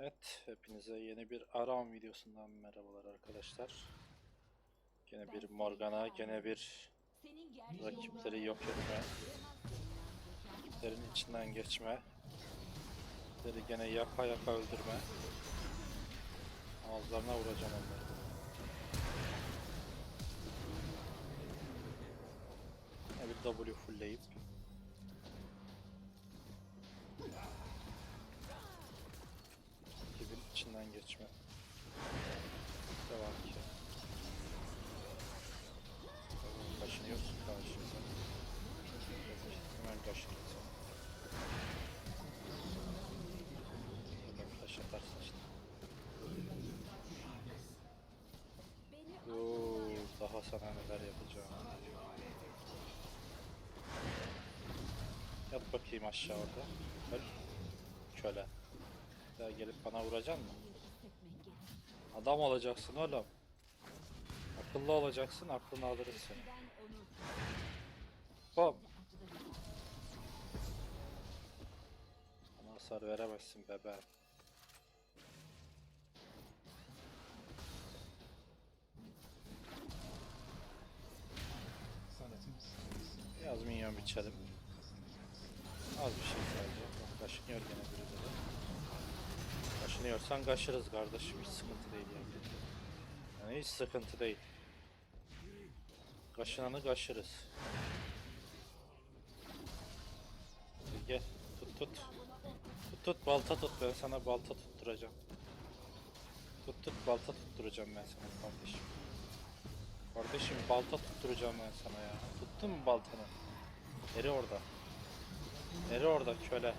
Evet, hepinize yeni bir Aram videosundan merhabalar arkadaşlar. Gene bir Morgana, gene bir rakipleri yok etme, rakiplerin içinden geçme, rakipleri gene yaka yaka öldürme. Ağızlarına vuracağım onları. Bir W fullleyip geçme. Devam ki. Kaşınıyorsun karşımıza. Hemen kaşınıyorsun. Hemen flash atarsın işte. Oo, daha sana neler yapacağım. Yat bakayım aşağı orada. Öl. Köle. Daha gelip bana vuracaksın mı? Adam olacaksın oğlum. Akıllı olacaksın, aklını alırız seni. Bom. Bana hasar veremezsin bebeğim. Biraz minyon biçelim. Az bir şey sadece. Kaşınıyor gene birileri. Kaşınıyorsan kaşırız kardeşim hiç sıkıntı değil yani. Yani hiç sıkıntı değil. Kaşınanı kaşırız. Gel tut tut. Tut tut balta tut ben sana balta tutturacağım. Tut tut balta tutturacağım ben sana kardeşim. Kardeşim balta tutturacağım ben sana ya. Tuttun mu baltanı? Eri orada. Eri orada köle.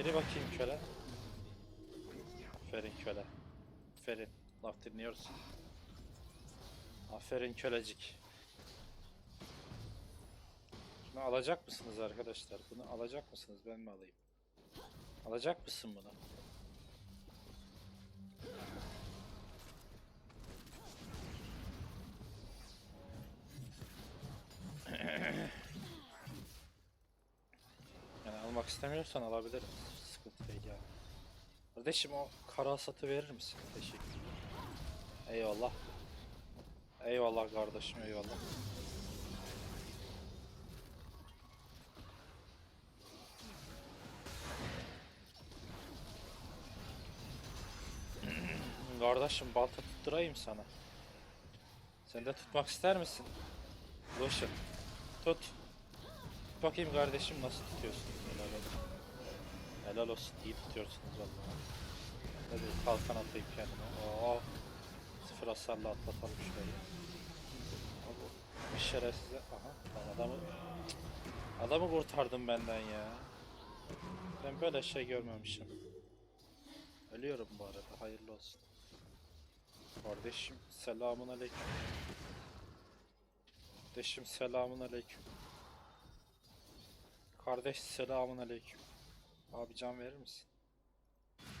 Eri bakayım köle. Aferin köle. Aferin. Laf dinliyorsun. Aferin kölecik. Bunu alacak mısınız arkadaşlar? Bunu alacak mısınız? Ben mi alayım? Alacak mısın bunu? Yani almak istemiyorsan alabilirim. Kardeşim o kara satı verir misin? Teşekkürler. Eyvallah. Eyvallah kardeşim eyvallah. Kardeşim balta tutturayım sana. Sen de tutmak ister misin? Loşun. Tut bakayım kardeşim nasıl tutuyorsun? Helal olsun. İyi tutuyorsunuz vallahi. Hadi kalkan atayım kendime. Oo. Sıfır hasarla atlatalım şurayı. Abi, Bir şerefsize. Aha. Lan adamı... Adamı kurtardım benden ya. Ben böyle şey görmemişim. Ölüyorum bu arada. Hayırlı olsun. Kardeşim selamun aleyküm. Kardeşim selamun aleyküm. Kardeş selamun aleyküm. Abi can verir misin?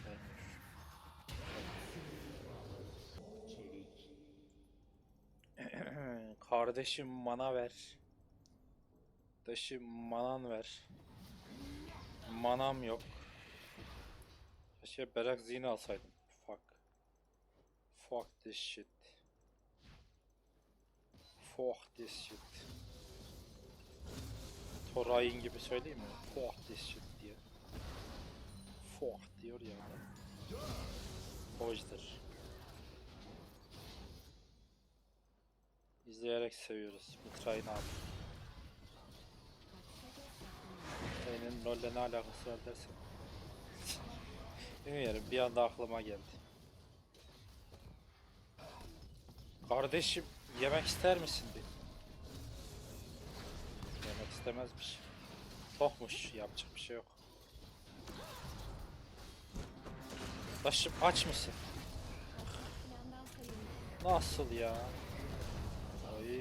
Vermiyor. Kardeşim mana ver. Kardeşim manan ver. Manam yok. Keşke Berak zine alsaydım. Fuck. Fuck this shit. Fuck this shit. Torayın gibi söyleyeyim mi? Fuck this shit diye. Fuck diyor ya. Hoştur. İzleyerek seviyoruz. Mitra'yı ne yapıyor? Senin rolle ne alakası var dersen. Bilmiyorum bir anda aklıma geldi. Kardeşim yemek ister misin bir? Yemek istemezmiş. Tokmuş yapacak bir şey yok. Taşım aç mısın? Nasıl ya? Ay.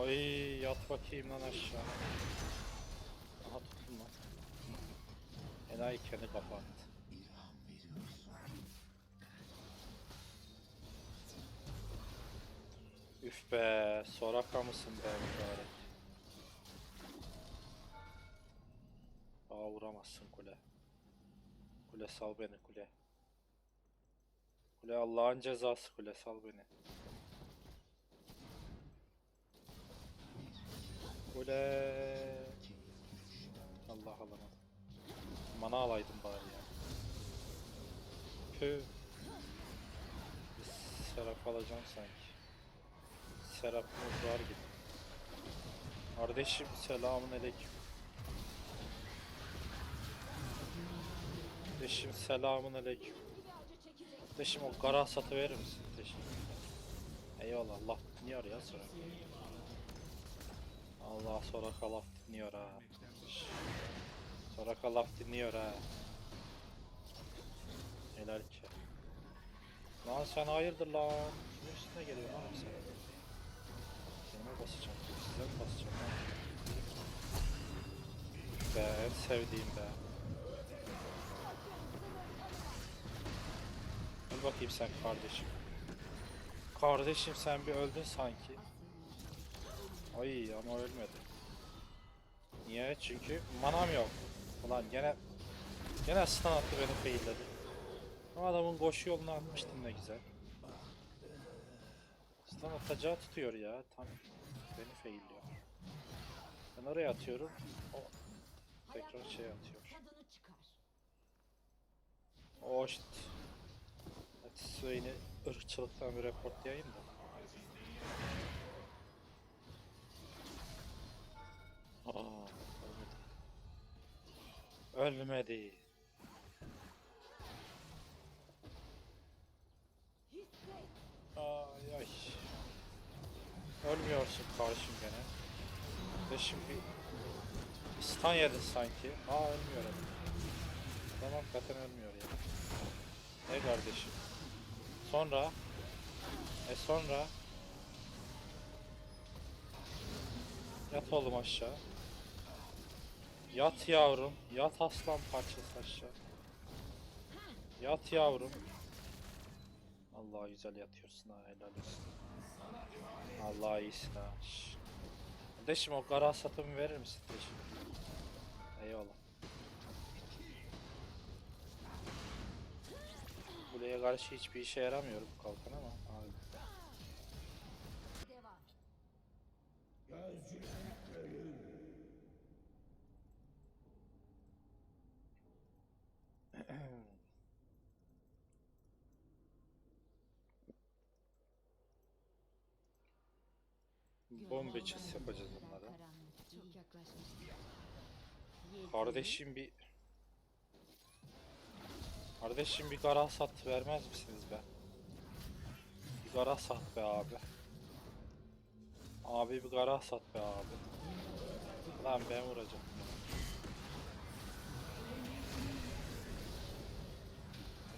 Ay yat bakayım lan aşağı. Aha tuttum lan. Enayi kendi kapattı. Üf be, Soraka mısın be mübarek? Aa vuramazsın kule. Kule sal beni kule. Kule Allah'ın cezası kule sal beni. Kule. Allah alamadım. Mana alaydım bari ya. Püh. Serap alacağım sanki. Serap'ımız var gibi. Kardeşim selamun aleyküm. Kardeşim selamun aleyküm. Kardeşim o kara satı verir misin? Teşekkür Eyvallah Allah dinliyor ya sonra. Allah sonra kalaf dinliyor ha. Sonra kalaf dinliyor ha. Helal ki. Lan sen hayırdır lan? Kimin üstüne geliyor lan sen? Kendime basacağım. Size basacağım lan? Be sevdiğim be. Bakayım sen kardeşim. Kardeşim sen bir öldün sanki. Ay ama ölmedi. Niye? Çünkü manam yok. Ulan gene gene stun attı beni failledi. Ama adamın koşu yolunu atmıştım ne güzel. Stun atacağı tutuyor ya. Tam beni failliyor. Ben oraya atıyorum. O tekrar şey atıyor. Çıkar. Swain'i ırkçılıktan bir reportlayayım da. Aa, ölmedi. Ölmedi. Ay ay. Ölmüyorsun karşım gene. Ve şimdi stun yedin sanki. Aa ölmüyor adam. Adam hakikaten ölmüyor ya. Ne kardeşim? Sonra? E sonra? Yat oğlum aşağı. Yat yavrum. Yat aslan parçası aşağı. Yat yavrum. Allah güzel yatıyorsun ha helal olsun. Allah iyisin ha. Şş. Kardeşim o kara satımı verir misin kardeşim? Eyvallah. Kuleye karşı hiçbir işe yaramıyor bu kalkan ama abi. Bombe çiz yapacağız yaklaşmıştı. Kardeşim bir... Kardeşim bir kara sat vermez misiniz be? Bir kara sat be abi. Abi bir kara sat be abi. Lan ben vuracağım.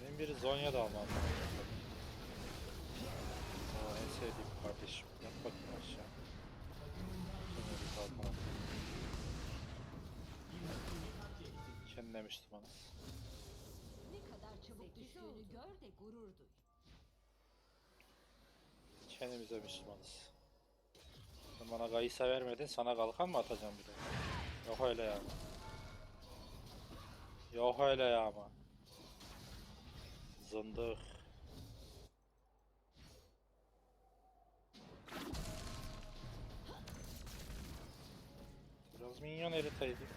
Benim bir Zonya da almam lazım. En sevdiğim kardeşim. Yap bakayım aşağı. Kendine. Ne kadar düştüğünü gör de gurur duy. Kendimize Müslümanız. Sen bana gayısa vermedin, sana kalkan mı atacağım bir de? Yok öyle ya. Yok öyle ya ama. Zındık. Biraz minyon eriteydi.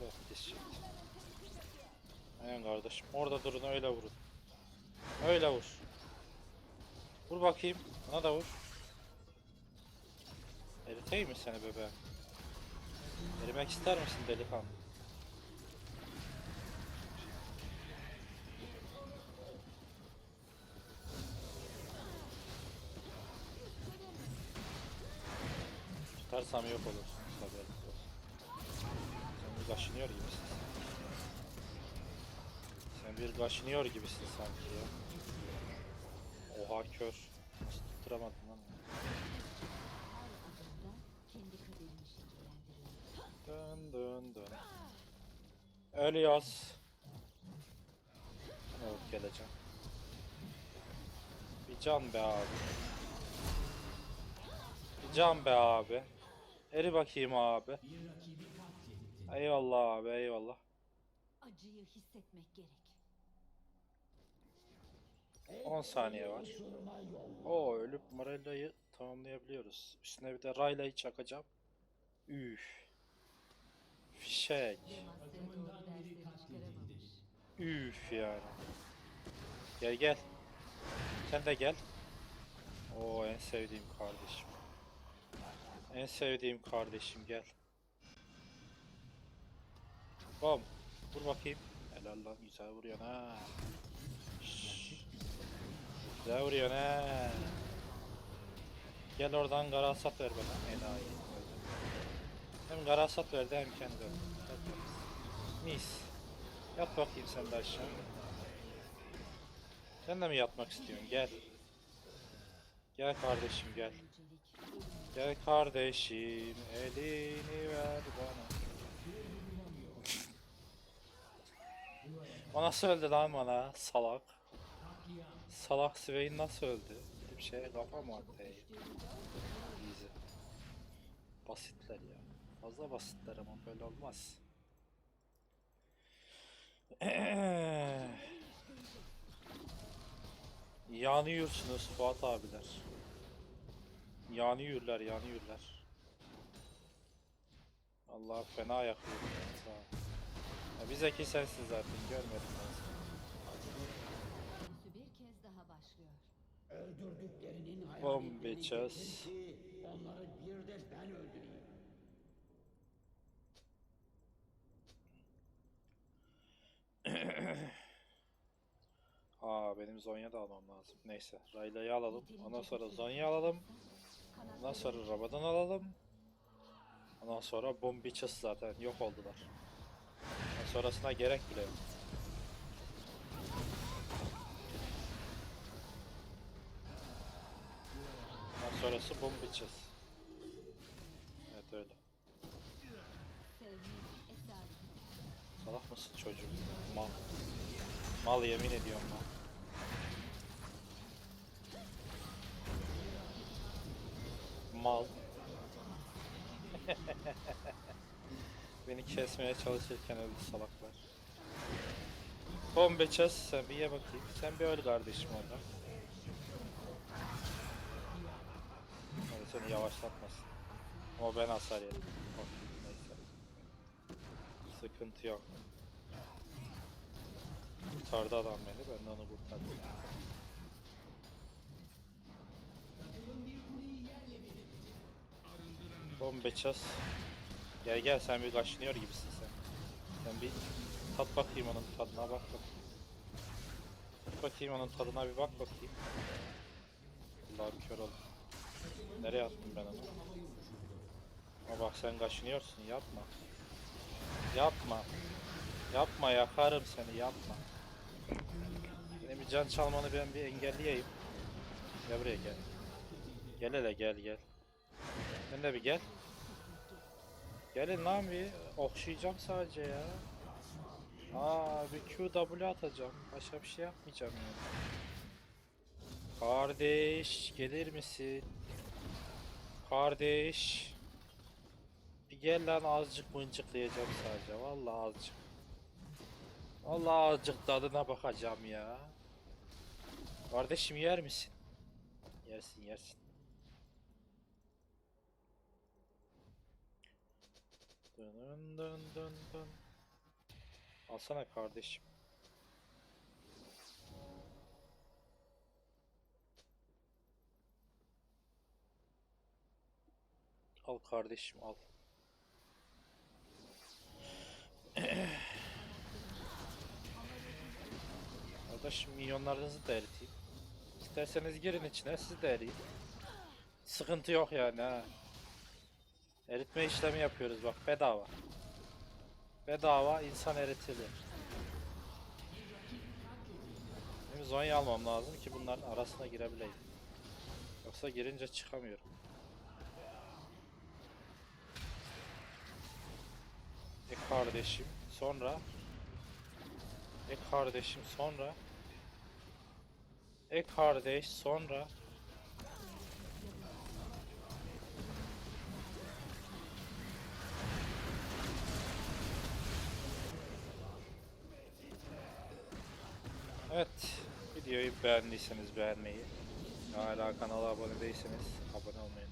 Yok diş Aynen kardeşim. Orada durun öyle vurun. Öyle vur. Vur bakayım. Bana da vur. Eriteyim mi seni bebeğim? Erimek ister misin delikanlı? Tutarsam yok olursun. Haberiniz olsun. Sen bir kaşınıyor gibisin. Bir kaşınıyor gibisin sanki ya. Oha kör. Nasıl tutturamadım lan? Dön dön dön. Ölüyoruz. Evet geleceğim. Bir can be abi. Bir can be abi. Eri bakayım abi. Eyvallah abi eyvallah. Acıyı hissetmek gerek. 10 saniye var. O ölüp Morella'yı tamamlayabiliyoruz. Üstüne bir de Rayla'yı çakacağım. Üf. Fişek. Üf yani. Gel gel. Sen de gel. O en sevdiğim kardeşim. En sevdiğim kardeşim gel. Bom. Vur bakayım. Helal lan güzel vuruyorsun ha. Şşş. Güzel vuruyorsun ha. Gel oradan garasat ver bana. Enayi. Hem garasat verdi hem kendi. Mis. Yat bakayım sen de aşağı. Sen de mi yatmak istiyorsun? Gel. Gel kardeşim gel. Gel kardeşim elini ver bana. Nasıl öldü lan bana? Salak. Salak Swain nasıl öldü? Bir şeye kafa mı attı? Basitler ya. Fazla basitler ama böyle olmaz. Yanıyorsunuz Fuat abiler. Yanıyorlar, yanıyorlar. Allah fena yakıyor. bir zeki sensin zaten görmedim ben. Döngüsü bir kez daha başlıyor. Öldürdüklerinin getir ki onları bir de ben öldüreyim. Aa benim Zonya da almam lazım. Neyse Rayla'yı alalım. Ondan sonra Zonya alalım. Ondan sonra Rabadon alalım. Ondan sonra Bombichas zaten yok oldular. Sonrasına gerek bile yok. Sonrası Bombichas. Evet öyle. Salak mısın çocuğum? Mal. Mal yemin ediyorum mal. Mal. Beni kesmeye çalışırken öldü salaklar. Bombe çöz sen bir ye bakayım. Sen bir öl kardeşim orada. Hadi seni yavaşlatmasın. Ama ben hasar yedim. Neyse. Sıkıntı yok. Kurtardı adam beni, ben de onu kurtardım. Bombe çöz. Gel gel sen bir kaşınıyor gibisin sen. Sen bir tat bakayım onun tadına bak bakayım. Tat bakayım onun tadına bir bak bakayım. Allah'ım kör oldum. Nereye attım ben onu? Ama bak sen kaşınıyorsun yapma. Yapma. Yapma yakarım seni yapma. Benim bir can çalmanı ben bir engelleyeyim. Gel buraya gel. Gel hele gel gel. Sen de bir gel. Gelin lan bir okşayacağım sadece ya. Aa bir QW atacağım. Başka bir şey yapmayacağım yani. Kardeş gelir misin? Kardeş. Bir gel lan azıcık mıncıklayacağım sadece. Vallahi azıcık. Vallahi azıcık tadına bakacağım ya. Kardeşim yer misin? Yersin yersin. Dın dın dın dın. Alsana kardeşim. Al kardeşim al. Kardeşim milyonlarınızı da eriteyim. İsterseniz girin içine siz de eriyin. Sıkıntı yok yani ha. Eritme işlemi yapıyoruz bak bedava. Bedava insan eritilir. Benim Zonya almam lazım ki bunların arasına girebileyim. Yoksa girince çıkamıyorum. kardeşim sonra. E kardeşim sonra. E kardeş sonra. Evet videoyu beğendiyseniz beğenmeyi hala kanala abone değilseniz abone olmayı